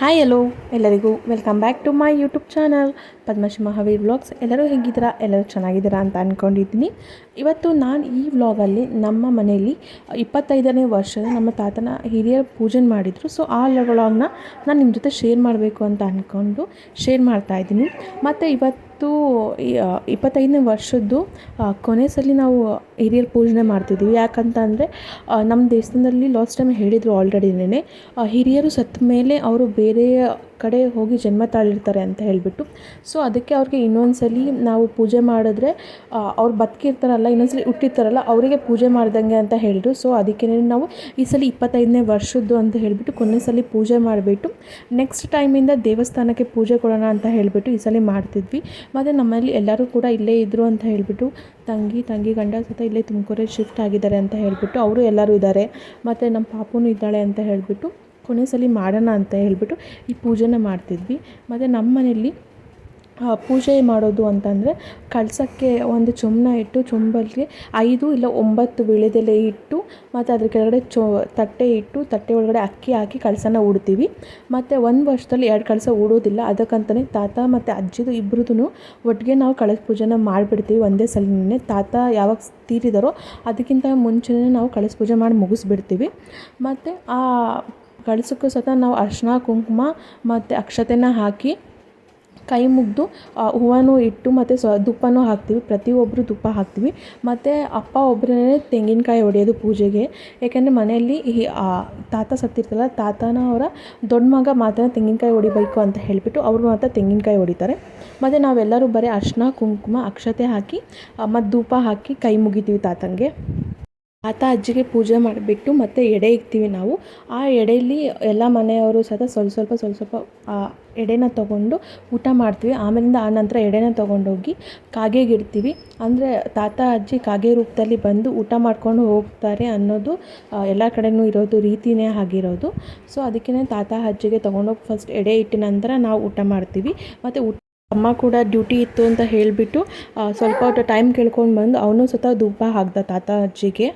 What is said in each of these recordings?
Hi hello ಎಲ್ಲರಿಗೂ welcome back to my YouTube channel Padmashree Mahaveer vlogs ಎಲ್ಲರೂ ಹೇಗಿದ್ದೀರಾ? ಎಲ್ಲರೂ ಚೆನ್ನಾಗಿದ್ದೀರಾ ಅಂತ ಅಂದ್ಕೊಂಡಿದ್ದೀನಿ ಇವತ್ತು ನಾನು ಈ ವ್ಲಾಗಲ್ಲಿ ನಮ್ಮ ಮನೆಯಲ್ಲಿ ಇಪ್ಪತ್ತೈದನೇ ವರ್ಷದ ನಮ್ಮ ತಾತನ ಹಿರಿಯರು ಪೂಜೆ ಮಾಡಿದರು. ಸೊ ಆ ವ್ಲಾಗ್ನ ನಾನು ನಿಮ್ಮ ಜೊತೆ ಶೇರ್ ಮಾಡಬೇಕು ಅಂತ ಅಂದ್ಕೊಂಡು ಶೇರ್ ಮಾಡ್ತಾ ಇದ್ದೀನಿ. ಮತ್ತು ಇವತ್ತು ಆ, ಇಪ್ಪತ್ತೈದನೇ ವರ್ಷದ್ದು ಕೊನೆ ಸಲ ನಾವು ಹಿರಿಯರ ಪೂಜೆ ಮಾಡ್ತಿದ್ದೀವಿ ಯಾಕಂತ ಅಂದರೆ ನಮ್ಮ ದೇಶದಲ್ಲಿ ಲಾಸ್ಟ್ ಟೈಮ್ ಹೇಳಿದರು ಆಲ್ರೆಡಿನೇ ಹಿರಿಯರು ಸತ್ತ ಮೇಲೆ ಅವರು ಬೇರೆ ಕಡೆ ಹೋಗಿ ಜನ್ಮ ತಾಳಿರ್ತಾರೆ ಅಂತ ಹೇಳಿಬಿಟ್ಟು. ಸೊ ಅದಕ್ಕೆ ಅವ್ರಿಗೆ ಇನ್ನೊಂದ್ಸಲಿ ನಾವು ಪೂಜೆ ಮಾಡಿದ್ರೆ ಅವ್ರು ಬದುಕಿರ್ತಾರಲ್ಲ ಇನ್ನೊಂದ್ಸಲಿ ಹುಟ್ಟಿರ್ತಾರಲ್ಲ ಅವರಿಗೆ ಪೂಜೆ ಮಾಡ್ದಂಗೆ ಅಂತ ಹೇಳಿದ್ರು. ಸೊ ಅದಕ್ಕೆ ನಾವು ಈ ಸಲ ಇಪ್ಪತ್ತೈದನೇ ವರ್ಷದ್ದು ಅಂತ ಹೇಳಿಬಿಟ್ಟು ಕೊನೆ ಸಲ ಪೂಜೆ ಮಾಡಿಬಿಟ್ಟು ನೆಕ್ಸ್ಟ್ ಟೈಮಿಂದ ದೇವಸ್ಥಾನಕ್ಕೆ ಪೂಜೆ ಕೊಡೋಣ ಅಂತ ಹೇಳಿಬಿಟ್ಟು ಈ ಸಲ ಮಾಡ್ತಿದ್ವಿ. ಮತ್ತು ನಮ್ಮಲ್ಲಿ ಎಲ್ಲರೂ ಕೂಡ ಇಲ್ಲೇ ಇದ್ದರು ಅಂತ ಹೇಳಿಬಿಟ್ಟು ತಂಗಿ ತಂಗಿ ಗಂಡ ಸತ ಇಲ್ಲೇ ತುಮಕೂರಲ್ಲಿ ಶಿಫ್ಟ್ ಆಗಿದ್ದಾರೆ ಅಂತ ಹೇಳಿಬಿಟ್ಟು ಅವರು ಎಲ್ಲರೂ ಇದ್ದಾರೆ. ಮತ್ತು ನಮ್ಮ ಪಾಪುನೂ ಇದ್ದಾಳೆ ಅಂತ ಹೇಳಿಬಿಟ್ಟು ಕೊನೆ ಸಲ ಮಾಡೋಣ ಅಂತ ಹೇಳಿಬಿಟ್ಟು ಈ ಪೂಜೆನ ಮಾಡ್ತಿದ್ವಿ. ಮತ್ತು ನಮ್ಮ ಮನೆಯಲ್ಲಿ ಪೂಜೆ ಮಾಡೋದು ಅಂತಂದರೆ ಕಳಸಕ್ಕೆ ಒಂದು ಚುಮ್ಮನ ಇಟ್ಟು ಚೊಂಬಲ್ಲಿ ಐದು ಇಲ್ಲ ಒಂಬತ್ತು ವೀಳ್ಯದೆಲೆ ಇಟ್ಟು ಮತ್ತು ಅದ್ರ ಕೆಳಗಡೆ ಚೊ, ತಟ್ಟೆ ಇಟ್ಟು ತಟ್ಟೆ ಒಳಗಡೆ ಅಕ್ಕಿ ಹಾಕಿ ಕಳಸನ ಉಡ್ತೀವಿ. ಮತ್ತು ಒಂದು ವರ್ಷದಲ್ಲಿ ಎರಡು ಕಳಸ ಉಡೋದಿಲ್ಲ. ಅದಕ್ಕಂತಲೇ ತಾತ ಮತ್ತು ಅಜ್ಜಿದು ಇಬ್ಬರದೂ ಒಟ್ಟಿಗೆ ನಾವು ಕಳಸ ಪೂಜೆನ ಮಾಡಿಬಿಡ್ತೀವಿ ಒಂದೇ ಸಲನೇ ತಾತ ಯಾವಾಗ ತೀರಿದಾರೋ ಅದಕ್ಕಿಂತ ಮುಂಚೆನೇ ನಾವು ಕಳಸ ಪೂಜೆ ಮಾಡಿ ಮುಗಿಸ್ಬಿಡ್ತೀವಿ. ಮತ್ತು ಆ ಕಳಸಕ್ಕೂ ಸಹ ನಾವು ಅರಿಶಿನ, ಕುಂಕುಮ ಮತ್ತು ಅಕ್ಷತೆನ ಹಾಕಿ ಕೈ ಮುಗಿದು ಹೂವನ್ನು ಇಟ್ಟು ಮತ್ತು ಸ್ವ ತುಪ್ಪನೂ ಹಾಕ್ತೀವಿ. ಪ್ರತಿಯೊಬ್ಬರು ತುಪ್ಪ ಹಾಕ್ತೀವಿ. ಮತ್ತು ಅಪ್ಪ ಒಬ್ಬರೇ ತೆಂಗಿನಕಾಯಿ ಹೊಡೆಯೋದು ಪೂಜೆಗೆ. ಏಕೆಂದರೆ ಮನೆಯಲ್ಲಿ ಈ ತಾತ ಸತ್ತಿರ್ತಲ್ಲ ತಾತನ ಅವರ ದೊಡ್ಡ ಮಗ ಮಾತ್ರ ತೆಂಗಿನಕಾಯಿ ಹೊಡಿಬೇಕು ಅಂತ ಹೇಳಿಬಿಟ್ಟು ಅವರು ಮಾತ್ರ ತೆಂಗಿನಕಾಯಿ ಹೊಡಿತಾರೆ. ಮತ್ತು ನಾವೆಲ್ಲರೂ ಬರೀ ಅರಿಶಿನ, ಕುಂಕುಮ, ಅಕ್ಷತೆ ಹಾಕಿ ಮತ್ತು ಧೂಪ ಹಾಕಿ ಕೈ ಮುಗಿತೀವಿ ತಾತನಿಗೆ ತಾತ ಅಜ್ಜಿಗೆ ಪೂಜೆ ಮಾಡಿಬಿಟ್ಟು ಮತ್ತೆ ಎಡೆ ಇಕ್ತೀವಿ ನಾವು. ಆ ಎಡೆಯಲ್ಲಿ ಎಲ್ಲ ಮನೆಯವರು ಸಹ ಸ್ವಲ್ಪ ಸ್ವಲ್ಪ ಸ್ವಲ್ಪ ಸ್ವಲ್ಪ ಎಡೆನ ತೊಗೊಂಡು ಊಟ ಮಾಡ್ತೀವಿ. ಆಮೇಲಿಂದ ಆ ನಂತರ ಎಡೆನ ತೊಗೊಂಡೋಗಿ ಕಾಗೆಗೆ ಇಡ್ತೀವಿ. ಅಂದರೆ ತಾತ, ಅಜ್ಜಿ ಕಾಗೆ ರೂಪದಲ್ಲಿ ಬಂದು ಊಟ ಮಾಡ್ಕೊಂಡು ಹೋಗ್ತಾರೆ ಅನ್ನೋದು ಎಲ್ಲ ಕಡೆನೂ ಇರೋದು ರೀತಿನೇ ಆಗಿರೋದು. ಸೊ ಅದಕ್ಕೇ ತಾತ, ಅಜ್ಜಿಗೆ ತೊಗೊಂಡೋಗಿ ಫಸ್ಟ್ ಎಡೆ ಇಟ್ಟ ನಂತರ ನಾವು ಊಟ ಮಾಡ್ತೀವಿ. ಮತ್ತು ಊಟ, ಅಮ್ಮ ಕೂಡ ಡ್ಯೂಟಿ ಇತ್ತು ಅಂತ ಹೇಳಿಬಿಟ್ಟು ಸ್ವಲ್ಪ ಟೈಮ್ ಕೇಳ್ಕೊಂಡು ಬಂದು ಅವನು ಸತ ಧೂಪ ಹಾಕ್ದ ತಾತ, ಅಜ್ಜಿಗೆ.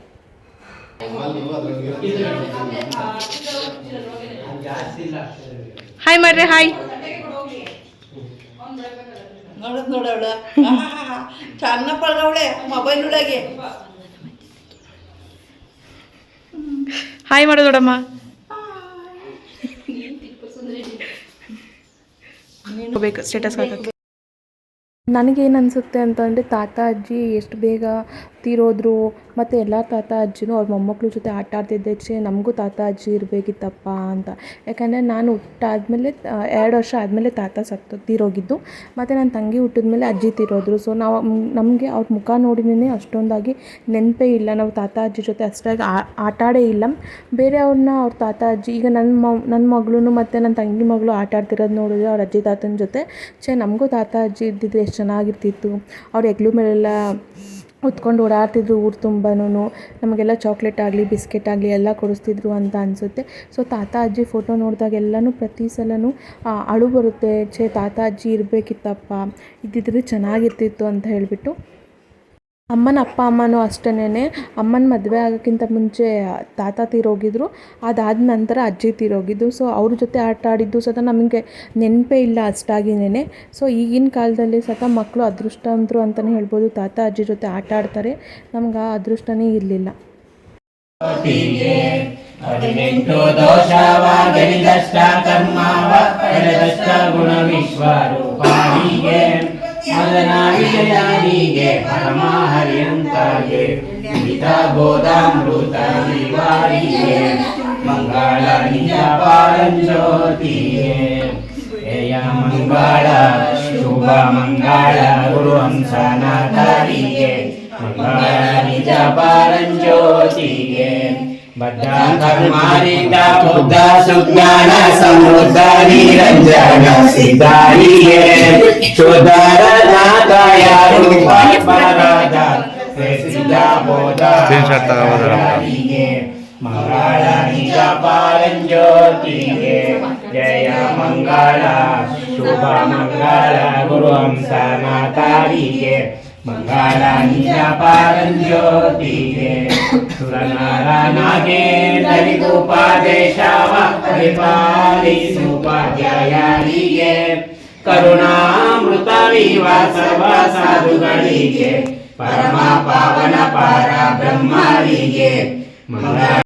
ಹಾಯ್ ಮಾಡ್ರಿ ಹಾಯ್ ನೋಡದ್ ನೋಡವಳ ಚೆನ್ನ ಪಳ್ಗವಳೆ ಮೊಬೈಲ್ ಒಳಗೆ. ಹಾಯ್ ಮಾಡು ದೊಡಮ್ಮ ಬೇಕು ಸ್ಟೇಟಸ್ ಹಾಕಕ್ಕೆ. ನನಗೇನು ಅನಿಸುತ್ತೆ ಅಂತಂದರೆ ತಾತ ಅಜ್ಜಿ ಎಷ್ಟು ಬೇಗ ತೀರೋದ್ರು ಮತ್ತು ಎಲ್ಲ ತಾತ ಅಜ್ಜಿನೂ ಅವ್ರ ಮೊಮ್ಮಕ್ಳ ಜೊತೆ ಆಟ ಆಡ್ತಿದ್ದೆ ನಮಗೂ ತಾತ ಅಜ್ಜಿ ಇರಬೇಕಿತ್ತಪ್ಪ ಅಂತ. ಯಾಕಂದರೆ ನಾನು ಹುಟ್ಟಾದ್ಮೇಲೆ ಎರಡು ವರ್ಷ ಆದಮೇಲೆ ತಾತ ಸತ್ತು, ತೀರೋಗಿದ್ದು. ಮತ್ತು ನನ್ನ ತಂಗಿ ಹುಟ್ಟಿದ್ಮೇಲೆ ಅಜ್ಜಿ ತೀರೋದ್ರು. ಸೊ ನಾವು, ನಮಗೆ ಅವ್ರ ಮುಖ ನೋಡಿನೇ ಅಷ್ಟೊಂದಾಗಿ ನೆನಪೇ ಇಲ್ಲ. ನಾವು ತಾತ ಅಜ್ಜಿ ಜೊತೆ ಅಷ್ಟಾಗಿ ಆಟಾಡೇ ಇಲ್ಲ. ಬೇರೆ ಅವ್ರನ್ನ ಅವ್ರ ತಾತ ಅಜ್ಜಿ, ಈಗ ನನ್ನ ಮ ನನ್ನ ಮಗಳೂ ಮತ್ತು ನನ್ನ ತಂಗಿ ಮಗಳು ಆಟ ಆಡ್ತಿರೋದು ನೋಡಿದ್ರೆ ಅವ್ರ ಅಜ್ಜಿ ತಾತನ ಜೊತೆ, ಛೇ ನಮಗೂ ತಾತ ಅಜ್ಜಿ ಇದ್ದಿದ್ರೆ ಎಷ್ಟು ಚೆನ್ನಾಗಿರ್ತಿತ್ತು. ಅವ್ರ ಹೆಗ್ಲು ಮೇಲೆಲ್ಲ ಹೊತ್ಕೊಂಡು ಓಡಾಡ್ತಿದ್ರು ಊರು ತುಂಬನೂ ನಮಗೆಲ್ಲ ಚಾಕ್ಲೇಟ್ ಆಗಲಿ ಬಿಸ್ಕೆಟ್ ಆಗಲಿ ಎಲ್ಲ ಕೊಡಿಸ್ತಿದ್ರು ಅಂತ ಅನಿಸುತ್ತೆ. ಸೊ ತಾತ, ಅಜ್ಜಿ ಫೋಟೋ ನೋಡಿದಾಗ ಎಲ್ಲನೂ ಪ್ರತಿ ಸಲನೂ ಅಳು ಬರುತ್ತೆ. ಛೇ, ತಾತ, ಅಜ್ಜಿ ಇರಬೇಕಿತ್ತಪ್ಪ. ಇದ್ದಿದ್ದರೆ ಚೆನ್ನಾಗಿರ್ತಿತ್ತು ಅಂತ ಹೇಳಿಬಿಟ್ಟು ಅಮ್ಮನ ಅಪ್ಪ ಅಮ್ಮನೂ ಅಷ್ಟೇನೆ ಅಮ್ಮನ ಮದುವೆ ಆಗೋಕ್ಕಿಂತ ಮುಂಚೆ ತಾತ ತೀರೋಗಿದ್ರು. ಅದಾದ ನಂತರ ಅಜ್ಜಿ ತೀರೋಗಿದ್ದು. ಸೊ ಅವ್ರ ಜೊತೆ ಆಟ ಆಡಿದ್ದು ಸತ ನಮಗೆ ನೆನಪೇ ಇಲ್ಲ ಅಷ್ಟಾಗಿನೇ ಸೊ ಈಗಿನ ಕಾಲದಲ್ಲಿ ಸತ ಮಕ್ಕಳು ಅದೃಷ್ಟವಂತರು ಅಂತಲೇ ಹೇಳ್ಬೋದು. ತಾತ, ಅಜ್ಜಿ ಜೊತೆ ಆಟ ಆಡ್ತಾರೆ. ನಮ್ಗೆ ಆ ಅದೃಷ್ಟನೇ ಇರಲಿಲ್ಲ. ದೋಷವಾಗಲಿದಷ್ಟ ಕರ್ಮವ ಕಳೆದಷ್ಟ ಗುಣ ವಿಶ್ವರೂಪಾಣಿಗೆ ಮದನ ವಿಜಯಾನಿಗೆ ಪರಮ ಹರಿಯಂತಾಗೆ ವಿಹಿತ ಗೋದಾಮೃತ ವಿವಾರಿಗೆ ಮಂಗಳ ನಿಜ ಪಾರಂಜ್ಯೋತಿಗೆ ಜಯ ಮಂಗಳ ಶುಭ ಮಂಗಳ ಗುರು ಹಂಸನಾಥರಿಗೆ ಮಂಗಳ ನಿಜ ಪಾರಂಜ್ಯೋತಿಗೆ ಬದ್ಧ ಕರ್ಮಾರಿತ ಬುದ್ಧ ಸುಜ್ಞಾನ ಸಮೃದ್ಧ ನಿರಂಜನ ಸಿದ್ಧಾರಿಗೆ ಶುದ್ಧರ ನಾಥ तीन शर्ट का बदल का पालन ज्योति जय मंगला शुभ मंगला गुरु हंसा माता के मंगलानी का पालन ज्योति सुरनारायणागे दलितोपादेशावा कृपाली सुपाध्यायानी करुणा ಕರುಣಾಮೃತವಿವ ಸರ್ವ ಸಾಧುಗಳಿಗೆ ಪರಮ ಪಾವನ ಪರ ಬ್ರಹ್ಮರಿಗೆ ಮಂಗಳ